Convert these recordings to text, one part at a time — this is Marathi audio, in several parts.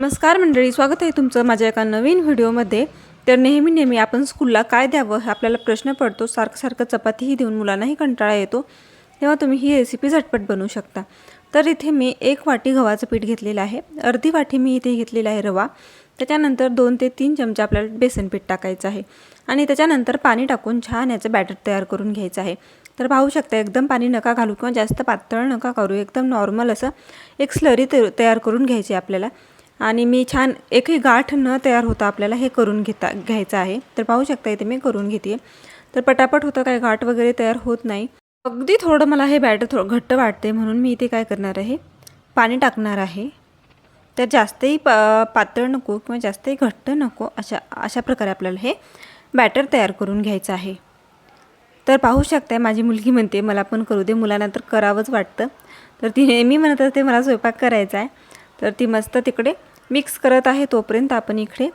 नमस्कार मंडळी स्वागत आहे तुमचं माझ्या एका नवीन व्हिडिओमध्ये. तर नेहमी नेहमी आपण स्कूलला काय द्यावं हा आपल्याला प्रश्न पडतो सारखं सारखं चपातीही देऊन मुलांनाही कंटाळा येतो तेव्हा तुम्ही ही रेसिपी झटपट बनवू शकता. तर इथे मी एक वाटी गव्हाचं पीठ घेतलेलं आहे अर्धी वाटी मी इथे घेतलेला आहे रवा त्याच्यानंतर दोन ते तीन चमचे आपल्याला बेसन पीठ टाकायचं आहे आणि त्याच्यानंतर पाणी टाकून छान याचं बॅटर तयार करून घ्यायचं आहे. तर पाहू शकता एकदम पाणी नका घालू किंवा जास्त पातळ नका करू एकदम नॉर्मल असं एक स्लरी तयार करून घ्यायची आपल्याला. आणि मी छान एकही गाठ न तयार होता आपल्याला हे करून घेता घ्यायचं आहे. तर पाहू शकता इथे मी करून घेते तर पटापट होतं काय गाठ वगैरे तयार होत नाही. अगदी थोडं मला हे बॅटर थोडं घट्ट वाटते म्हणून मी इथे काय करणार आहे? पाणी टाकणार आहे. तर जास्तही प पातळ नको किंवा जास्तही घट्ट नको अशा अशा प्रकारे आपल्याला हे बॅटर तयार करून घ्यायचं आहे. तर पाहू शकताय माझी मुलगी म्हणते मला पण करू दे मुलांना तर करावंच वाटतं. तर ती नेहमी म्हणत असते मला स्वयंपाक करायचा आहे. तर ती मस्त तिकडे मिक्स करत आहे तोपर्यंत आपण इकडे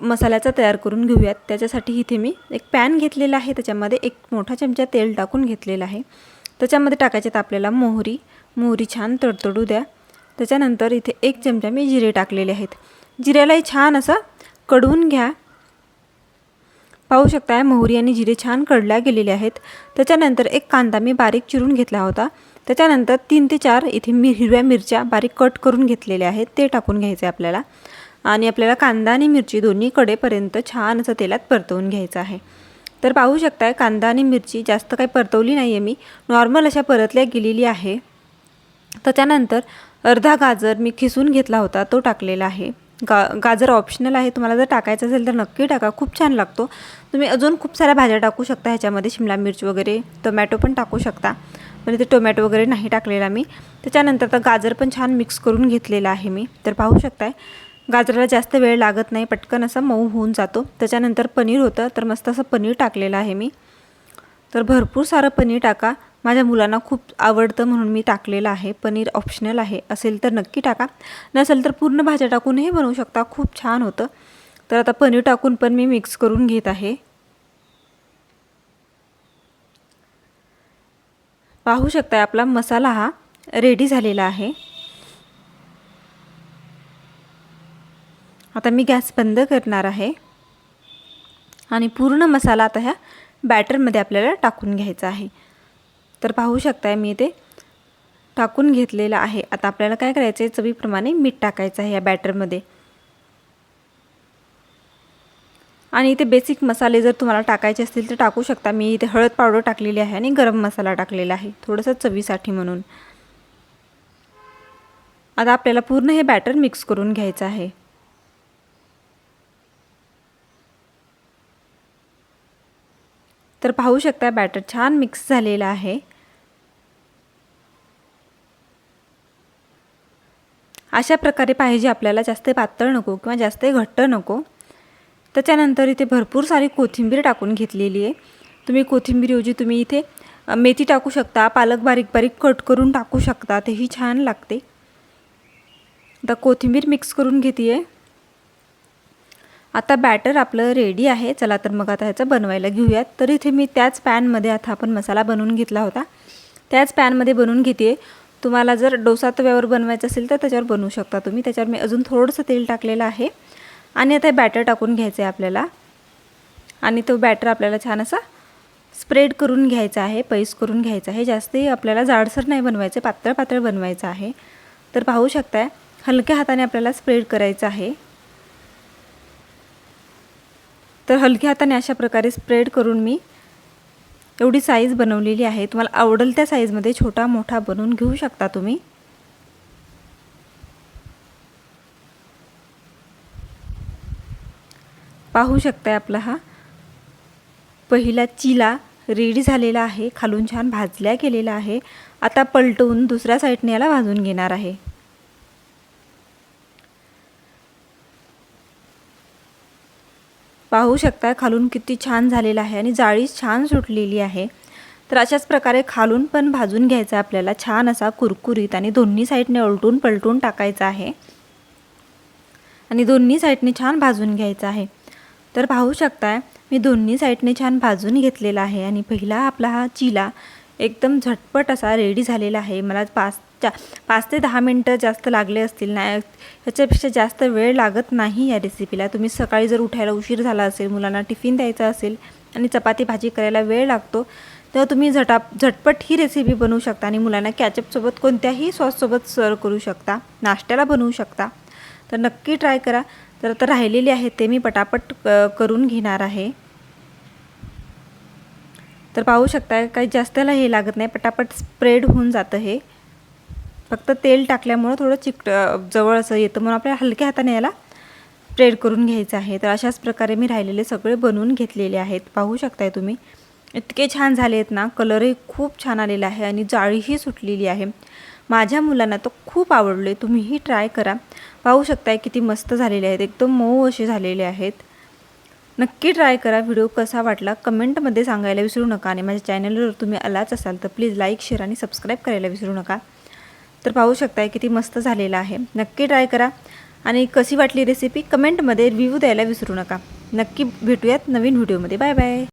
मसाल्याचा तयार करून घेऊयात. त्याच्यासाठी इथे मी एक पॅन घेतलेला आहे. त्याच्यामध्ये एक मोठा चमचा तेल टाकून घेतलेला आहे. त्याच्यामध्ये टाकायच्यात आपल्याला मोहरी. मोहरी छान तडतडू द्या. त्याच्यानंतर इथे एक चमचा मी जिरे टाकलेले आहेत. जिऱ्यालाही छान असं कडवून घ्या. पाहू शकताय मोहरी आणि जिरे छान कडल्या गेलेले आहेत. त्याच्यानंतर एक कांदा मी बारीक चिरून घेतला होता. त्याच्यानंतर तीन ते चार इथे मी हिरव्या मिरच्या बारीक कट करून घेतलेल्या आहेत ते टाकून घ्यायचे आपल्याला. आणि आपल्याला कांदा आणि मिरची दोन्ही कडेपर्यंत छान असं तेलात परतवून घ्यायचं आहे. तर पाहू शकताय कांदा आणि मिरची जास्त काही परतवली नाही आहे मी. नॉर्मल अशा परतल्या गेलेली आहे. त्याच्यानंतर अर्धा गाजर मी खिसून घेतला होता तो टाकलेला आहे. गा गाजर ऑप्शनल आहे तुम्हाला जर टाकायचं असेल तर नक्की टाका खूप छान लागतो. तुम्ही अजून खूप साऱ्या भाज्या टाकू शकता ह्याच्यामध्ये शिमला मिरची वगैरे टोमॅटो पण टाकू शकता. पण इथे टोमॅटो वगैरे नाही टाकलेला मी त्याच्यानंतर आता गाजर पण छान मिक्स करून घेतलेला आहे मी. तर पाहू शकताय. गाजराला जास्त वेळ लागत नाही पटकन असा मऊ होऊन जातो. त्याच्यानंतर पनीर होतं तर मस्त असं पनीर टाकलेलं आहे मी. तर भरपूर सारं पनीर टाका. माझ्या मुलांना खूप आवडतं म्हणून मी टाकलेलं आहे. पनीर ऑप्शनल आहे. असेल तर नक्की टाका. नसेल तर पूर्ण भाज्या टाकूनही बनवू शकता. खूप छान होतं. तर आता पनीर टाकून पण मी मिक्स करून घेत आहे. पाहू शकता आपला मसाला हा रेडी झालेला आहे. आता मी गॅस बंद करणार आहे. आणि पूर्ण मसाला आता ह्या बॅटरमध्ये आपल्याला टाकून घ्यायचा आहे. तर पाहू शकताय मी ते टाकून घेतलेलं आहे. आता आपल्याला काय करायचं आहे चवीप्रमाणे मीठ टाकायचं आहे या बॅटरमध्ये. आणि इथे बेसिक मसाले जर तुम्हाला टाकायचे असतील तर टाकू शकता. मी इथे हळद पावडर टाकलेली आहे आणि गरम मसाला टाकलेला आहे. थोडंसं चवीसाठी म्हणून. आता आपल्याला पूर्ण हे बॅटर मिक्स करून घ्यायचं आहे. तर पाहू शकता बॅटर छान मिक्स झालेलं आहे. अशा प्रकारे पाहिजे आपल्याला जास्त पातळ नको किंवा जास्त घट्ट नको. त्याच्यानंतर इथे भरपूर सारी कोथिंबीर टाकून घेतलेली आहे. तुम्ही कोथिंबीरऐवजी तुम्ही इथे मेथी टाकू शकता पालक बारीक बारीक कट करून टाकू शकता तेही छान लागते. आता कोथिंबीर मिक्स करून घेते आहे आता बॅटर आपलं रेडी आहे. चला तर मग आता ह्याचं बनवायला घेऊयात. तर इथे मी त्याच पॅनमध्ये आता आपण मसाला बनवून घेतला होता त्याच पॅनमध्ये बनवून घेते तुम्हाला जर डोसा तव्यावर बनवायचं असेल तर त्याच्यावर बनवू शकता तुम्ही. त्याच्यावर मी अजून थोडंसं तेल टाकलेलं आहे. आणि आता बॅटर टाकून घ्यायचं आहे आपल्याला. आणि तो बॅटर आपल्याला छान असा स्प्रेड करून घ्यायचा आहे पैस करून घ्यायचा आहे. जास्ती आपल्याला जाडसर नाही बनवायचं पातळ पातळ बनवायचं आहे. तर पाहू शकताय हलक्या हाताने आपल्याला स्प्रेड करायचं आहे. तर हलक्या हाताने अशा प्रकारे स्प्रेड करून मी एवढी साईज बनवलेली आहे. तुम्हाला आवडेल त्या साईजमध्ये छोटा मोठा बनवून घेऊ शकता तुम्ही. पाहू शकताय आपला हा. पहिला चिला रेडी झालेला आहे खालून छान भाजल्या गेलेला आहे. आता पलटवून दुसऱ्या साईडने याला भाजून घेणार आहे. पाहू शकता खालून किती छान झालेलं आहे आणि जाळी छान सुटलेली आहे. तर अशाच प्रकारे खालून पण भाजून घ्यायचा आपल्याला. छान असा कुरकुरीत आणि दोन्ही साईडने उलटून पलटून टाकायचा आहे. आणि दोन्ही साईडने छान भाजून घ्यायचं आहे. तर पाहू शकताय मी दोन्ही साईडने छान भाजून घेतलेला आहे आणि पहिला आपला हा चिला एकदम झटपट असा रेडी झालेला आहे. मला पाच चा पाच ते दहा मिनटं जास्त लागले असतील नाही ह्याच्यापेक्षा जास्त वेळ लागत नाही या रेसिपीला तुम्ही सकाळी जर उठायला उशीर झाला असेल मुलांना टिफिन द्यायचा असेल आणि चपाती भाजी करायला वेळ लागतो तर तुम्ही झटा झटपट ही रेसिपी बनवू शकता आणि मुलांना कॅचअपसोबत कोणत्याही सॉससोबत सर्व करू शकता नाश्त्याला बनवू शकता. तर नक्की ट्राय करा. तर आता राहिलेली आहे ते मी पटापट करून घेणार आहे. तर पाहू शकता काही जास्तला हे लागत नाही पटापट स्प्रेड होऊन जातं हे. फक्त तेल टाकल्यामुळं थोडं चिकट जवळ असं येतं म्हणून आपल्याला हलक्या हाताने याला स्प्रेड करून घ्यायचं आहे. तर अशाच प्रकारे मी राहिलेले सगळे बनवून घेतलेले आहेत. पाहू शकताय तुम्ही. इतके छान झाले आहेत ना कलरही खूप छान आलेला आहे आणि जाळीही सुटलेली आहे. माझ्या मुलांना तो खूप आवडले तुम्हीही ट्राय करा. पाहू शकताय किती मस्त झालेले आहेत. एकदम मऊ असे झालेले आहेत. नक्की ट्राय करा. व्हिडिओ कसा वाटला कमेंटमध्ये सांगायला विसरू नका आणि माझ्या चॅनलवर तुम्ही आलाच असाल तर प्लीज लाईक शेअर आणि सबस्क्राईब करायला विसरू नका. तर पाहू शकताय किती मस्त झालेलं आहे. नक्की ट्राय करा. आणि कशी वाटली रेसिपी कमेंटमध्ये रिव्ह्यू द्यायला विसरू नका. नक्की भेटूयात नवीन व्हिडिओमध्ये. Bye bye